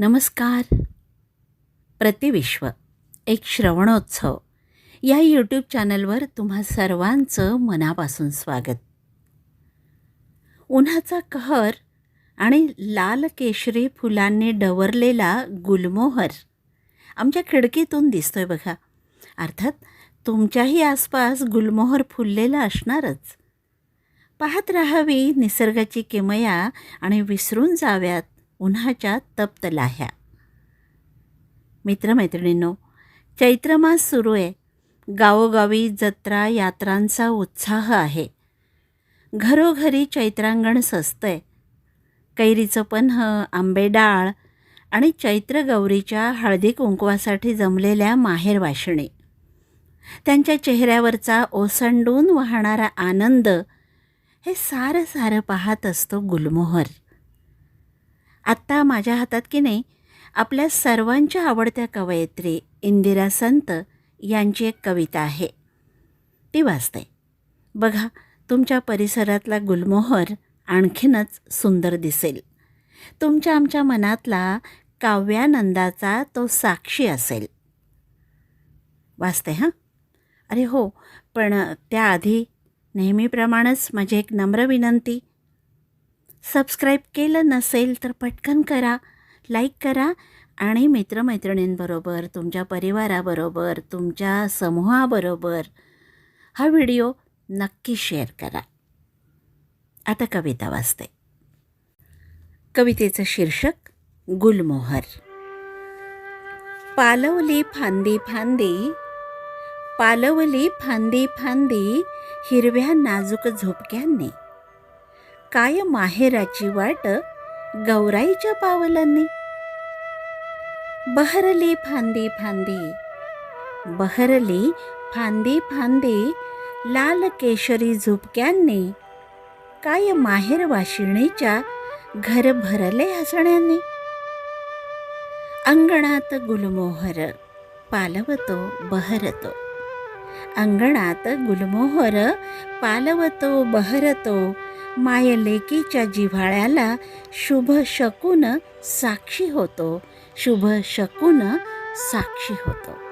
नमस्कार. प्रतिविश्व एक श्रवणोत्सव. या यूट्यूब चॅनलवर तुम्हा सर्वांचं मनापासून स्वागत. उन्हाचा कहर आणि लाल केशरी फुलांनी डवरलेला गुलमोहर आमच्या खिडकीतून दिसतोय बघा. अर्थात तुमच्याही आसपास गुलमोहर फुललेला असणारच. पाहत राहावी निसर्गाची किमया आणि विसरून जाव्यात उन्हाच्या तप्त लाह्या. मित्रमैत्रिणींनो चैत्रमास सुरू आहे. गावोगावी जत्रा यात्रांचा उत्साह आहे. घरोघरी चैत्रांगण सजतंय. कैरीचं पन्ह आंबे डाळ आणि चैत्रगौरीच्या हळदी कुंकवासाठी जमलेल्या माहेरवाशिणी त्यांच्या चेहऱ्यावरचा ओसंडून वाहणारा आनंद हे सारं सारं पाहत असतो गुलमोहर. आत्ता माझ्या हातात की नाही आपल्या सर्वांच्या आवडत्या कवयित्री इंदिरा संत यांची एक कविता आहे. ती वाचते. बघा तुमच्या परिसरातला गुलमोहर आणखीनच सुंदर दिसेल. तुमच्या आमच्या मनातला काव्यानंदाचा तो साक्षी असेल. वाचते हां? अरे हो पण त्याआधी नेहमीप्रमाणेच माझी एक नम्र विनंती सबस्क्राईब केलं नसेल तर पटकन करा लाईक करा आणि मित्रमैत्रिणींबरोबर तुमच्या परिवाराबरोबर तुमच्या समूहाबरोबर हा व्हिडिओ नक्की शेअर करा. आता कविता वाचते. कवितेचं शीर्षक गुलमोहर. पालवली फांदी फांदी पालवली फांदी फांदी हिरव्या नाजूक झोपक्यांनी. काय माहेराची वाट गौराईच्या पावलांनी? बहरली फांदी फांदी बहरली फांदी फांदी लाल केशरी झुपक्यांनी काय माहेर वाशिणीच्या घर भरले हसण्याने? अंगणात गुलमोहर पालवतो बहरतो. अंगणात गुलमोहर पालवतो बहरतो. मायलेकीच्या जिव्हाळ्याला शुभ शकून साक्षी होतो. शुभ शकून साक्षी होतो.